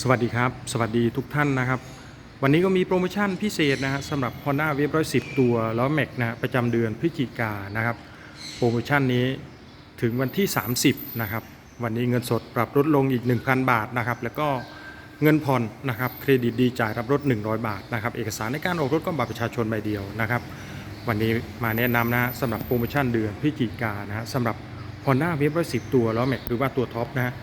สวัสดีครับ สวัสดีทุกท่านนะครับ วันนี้ก็มีโปรโมชั่นพิเศษนะฮะสำหรับ Honda w a v 110 ตัวล้อแม็กนะฮะประจำเดือนพฤศจิกายนะครับ โปรโมชั่นนี้ถึงวันที่ 30 นะครับ วันนี้เงินสดปรับลดลงอีก 1,000 บาทนะครับ แล้วก็เงินผ่อนนะครับ เครดิตดีจ่ายรับรถ 100 บาทนะครับ เอกสารในการออกรถก็บัตรประชาชนใบเดียวนะครับ วันนี้มาแนะนำนะฮะสำหรับโปรโมชั่นเดือนพฤศจิกายนนะฮะสำหรับ Honda w a v 110 ตัวล้อแม็กหรือว่าตัวท็อปนะฮะ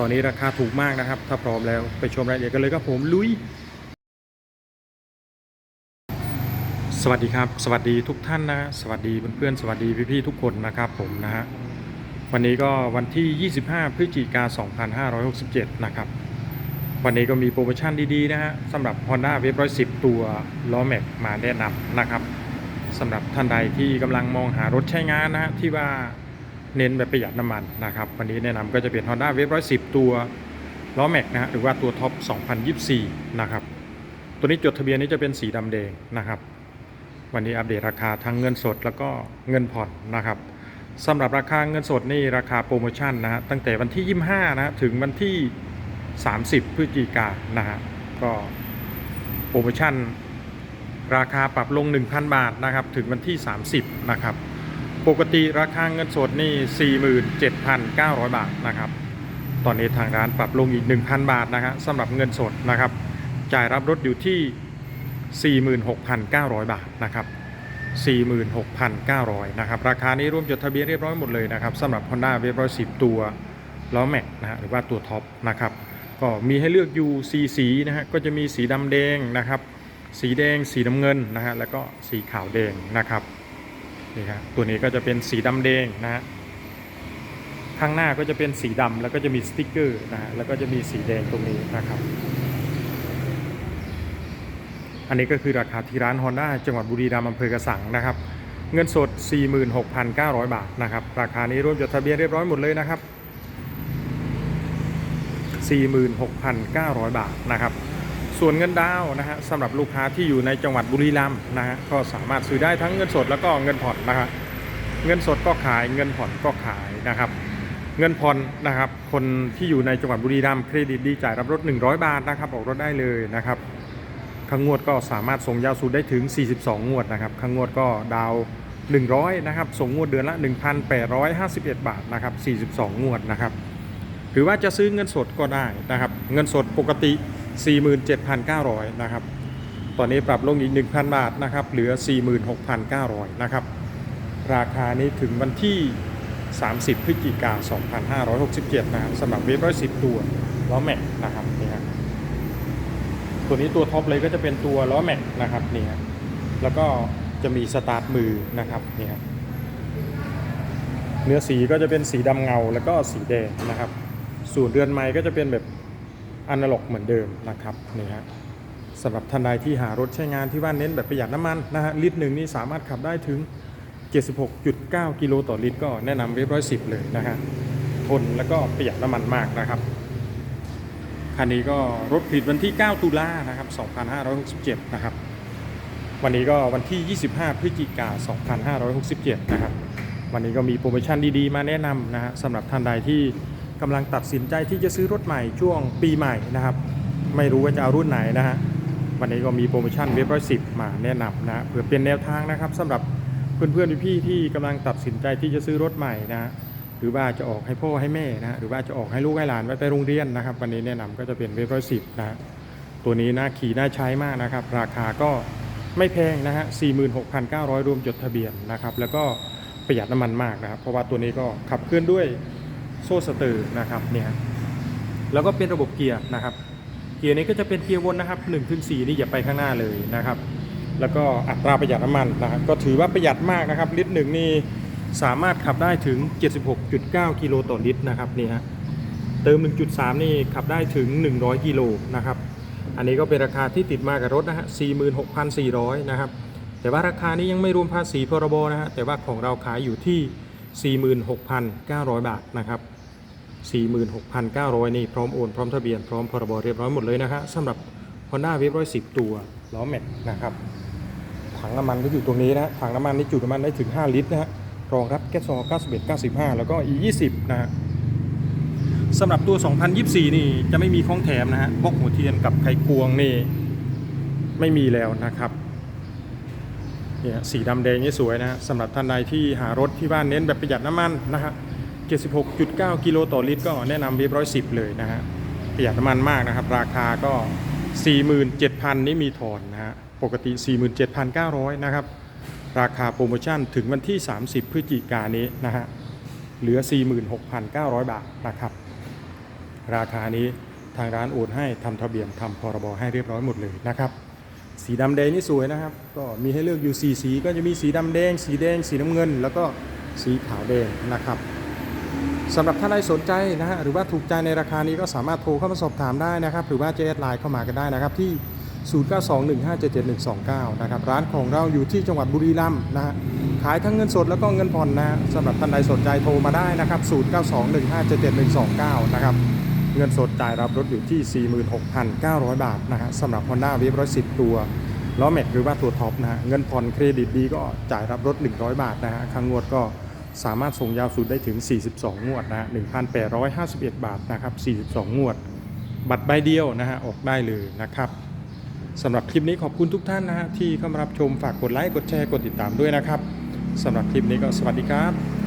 ตอนนี้ราคาถูกมากนะครับ ถ้าพร้อมแล้วไปชมรายละเอียดกันเลยครับผมลุย สวัสดีครับ สวัสดีทุกท่านนะสวัสดีเพื่อนๆสวัสดีพี่ๆทุกคนนะครับผมนะฮะวันนี้ก็วันที่ 25 พฤศจิกา2567 นะครับ วันนี้ก็มีโปรโมชั่นดีๆนะฮะสำหรับ Honda w a v 110 ตัวล้อแม็กมาแนะนำนะครับสำหรับท่านใดที่กำลังมองหารถใช้งานนะฮะที่ว่า เน้นแบบประหยัดน้ำมันนะครับวันนี้แนะนำก็จะเป็น Honda w a v 110 ตัวล้อแม็กนะฮะหรือว่าตัวท็อป 2024 นะครับ ตัวนี้จดทะเบียนนี้จะเป็นสีดำแดงนะครับ วันนี้อัปเดตราคาทั้งเงินสดแล้วก็เงินผ่อนนะครับสำหรับราคาเงินสดนี่ราคาโปรโมชั่นนะฮะตั้งแต่วันที่ 25 นะฮะถึงวันที่ 30 พฤศจิกายนนะฮะก็โปรโมชั่นราคาปรับลง 1,000 บาทนะครับ ถึงวันที่ 30 นะครับ ปกติราคาเงินสดนี่ 47,900 บาทนะครับ ตอนนี้ทางร้านปรับลงอีก 1,000 บาทนะฮะสำหรับเงินสดนะครับ จ่ายรับรถอยู่ที่ 46,900 บาทนะครับ 46,900 นะครับ ราคานี้รวมจดทะเบียนเรียบร้อยหมดเลยนะครับสำหรับ Honda w a v 110 ตัวล้อแม็กนะฮะหรือว่าตัวท็อปนะครับ ก็มีให้เลือกอยู่สีสีนะฮะ ก็จะมีสีดำแดงนะครับ สีแดง สีน้ำเงินนะฮะ แล้วก็สีขาวแดงนะครับ นี่ครับตัวนี้ก็จะเป็นสีดำแดงนะฮะข้างหน้าก็จะเป็นสีดำแล้วก็จะมีสติกเกอร์นะฮะแล้วก็จะมีสีแดงตรงนี้นะครับ อันนี้ก็คือราคาที่ร้าน Honda จังหวัดบุรีรัมย์อำเภอกระสังนะครับ เงินสด 46,900 บาทนะครับ ราคานี้รวมจดทะเบียนเรียบร้อยหมดเลยนะครับ 46,900 บาทนะครับ ส่วนเงินดาวนะฮะสำหรับลูกค้าที่อยู่ในจังหวัดบุรีรัมย์นะฮะก็สามารถซื้อได้ทั้งเงินสดแล้วก็เงินผ่อนนะครับเงินสดก็ขายเงินผ่อนก็ขายนะครับ เงินผ่อนนะครับ คนที่อยู่ในจังหวัดบุรีรัมย์เครดิตดีจ่ายรับรถ 100 บาทนะครับออกรถได้เลยนะครับข้างงวดก็สามารถส่งยาวสุดได้ถึง 42 งวดนะครับข้างงวดก็ดาวน์100 นะครับ ส่งงวดเดือนละ 1,851 บาทนะครับ 42 งวดนะครับ หรือว่าจะซื้อเงินสดก็ได้นะครับ เงินสดปกติ 47,900 นะครับ ตอนนี้ปรับลงอีก 1,000 บาทนะครับ เหลือ 46,900 นะครับ ราคานี้ถึงวันที่ 30 พฤศจิกายน2567 นะครับสำหรับเวฟร้อยสิบตัวล้อแม็กนะครับนี่ครับตัวนี้ตัวท็อปเลยก็จะเป็นตัวล้อแม็กนะครับนี่ครับแล้วก็จะมีสตาร์ทมือนะครับนี่ครับเนื้อสีก็จะเป็นสีดำเงาแล้วก็สีแดงนะครับ ส่วนเรือนไม้ก็จะเป็นแบบ อนาล็อกเหมือนเดิมนะครับนี่ฮะสำหรับท่านใดที่หารถใช้งานที่ว่าเน้นแบบประหยัดน้ำมันนะฮะลิตรหนึ่งนี่สามารถขับได้ถึง 76.9 กิโลต่อลิตร ก็แนะนำเรียบร้อยสิบเลยนะฮะทนแล้วก็ประหยัดน้ำมันมากนะครับคันนี้ก็รถผลิตวันที่ 9 ตุลานะครับ 2567 นะครับ วันนี้ก็วันที่ 25 พฤศจิกายน2567 นะครับ วันนี้ก็มีโปรโมชั่นดีๆ มาแนะนำนะฮะสำหรับท่านใดที่ กำลังตัดสินใจที่จะซื้อรถใหม่ช่วงปีใหม่นะครับ ไม่รู้ว่าจะเอารุ่นไหนนะฮะวันนี้ก็มีโปรโมชั่นเว็บร้อยสิบมาแนะนำนะเพื่อเป็นแนวทางนะครับสำหรับเพื่อนๆพี่ๆที่กำลังตัดสินใจที่จะซื้อรถใหม่นะฮะหรือว่าจะออกให้พ่อให้แม่นะฮะหรือว่าจะออกให้ลูกให้หลานไว้ไปโรงเรียนนะครับ วันนี้แนะนำก็จะเป็นเว็บร้อยสิบนะฮะตัวนี้น่าขี่น่าใช้มากนะครับ ราคาก็ไม่แพงนะฮะ46,900 รวมจดทะเบียนนะครับ แล้วก็ประหยัดน้ำมันมากนะครับ เพราะว่าตัวนี้ก็ขับเคลื่อนด้วย โซ่สเตอร์นะครับเนี่ยแล้วก็เป็นระบบเกียร์นะครับ เกียร์นี้ก็จะเป็นเกียร์วนนะครับ1ถึง4นี่อย่าไปข้างหน้าเลยนะครับ แล้วก็อัตราประหยัดน้ำมันนะครับก็ถือว่าประหยัดมากนะครับ ลิตรหนึ่งนี่สามารถขับได้ถึง 76.9 กิโลต่อลิตรนะครับนี่ฮะเติม 1.3 นี่ขับได้ถึง 100 กิโลนะครับ อันนี้ก็เป็นราคาที่ติดมากับรถนะฮะ 46,400 นะครับ แต่ว่าราคานี้ยังไม่รวมภาษีพรบนะฮะ แต่ว่าของเราขายอยู่ที่ 46,900 บาทนะครับ 46,900 นี่พร้อมโอนพร้อมทะเบียนพร้อมพรบเรียบร้อยหมดเลยนะฮะสำหรับ Honda w a v 110 ตัวล้อแม็กนะครับถังน้ำมันก็อยู่ตรงนี้นะถังน้ำมันนี่จุน้ำมันได้ถึง 5 ลิตรนะฮะรองรับแก๊สโซ91 95 แล้วก็ E20 นะฮะสำหรับตัว 2024 นี่จะไม่มีของแถมนะฮะบล็อกหัวเทียนกับไขควงนี่ไม่มีแล้วนะครับเนี่ยสีดำแดงนี่สวยนะฮะสำหรับท่านใดที่หารถที่บ้านเน้นแบบประหยัดน้ำมันนะฮะ 76.9 กิโลต่อลิตรก็แนะนำเรียบร้อย10เลยนะฮะประหยัดน้ำมันมากนะครับ ราคาก็ 47,000 นี่มีถอนนะฮะปกติ 47,900 นะครับ ราคาโปรโมชั่นถึงวันที่ 30 พฤศจิกายนนี้นะฮะเหลือ 46,900 บาทนะครับ ราคานี้ทางร้านโอนให้ทำทะเบียนทำพรบให้เรียบร้อยหมดเลยนะครับ สีดำแดงนี่สวยนะครับ ก็มีให้เลือกอยู่สีสีก็จะมีสีดำแดง สีแดง สีน้ำเงิน แล้วก็สีขาวแดงนะครับ สำหรับท่านใดสนใจนะฮะหรือว่าถูกใจในราคานี้ก็สามารถโทรเข้ามาสอบถามได้นะครับ หรือว่าจะแอดไลน์เข้ามาก็ได้นะครับที่ 0921577129 นะครับ ร้านของเราอยู่ที่จังหวัดบุรีรัมย์นะฮะขายทั้งเงินสดแล้วก็เงินผ่อนนะสำหรับท่านใดสนใจโทรมาได้นะครับ 0921577129 นะครับเงินสดจ่ายรับรถอยู่ที่ 46,900 บาทนะฮะสำหรับ Honda w a v 110 ตัวล้อแม็กหรือว่าตัวท็อปนะฮะเงินผ่อนเครดิตดีก็จ่ายรับรถ 100 บาทนะฮะครั้งงวดก็ สามารถส่งยาวสุดได้ถึง 42 งวดนะฮะ1,851 บาทนะครับ 42 งวด บัตรใบเดียวนะฮะ ออกได้เลยนะครับสำหรับคลิปนี้ขอบคุณทุกท่านนะฮะที่เข้ามารับชม ฝากกดไลค์ กดแชร์ กดติดตามด้วยนะครับสำหรับคลิปนี้ก็สวัสดีครับ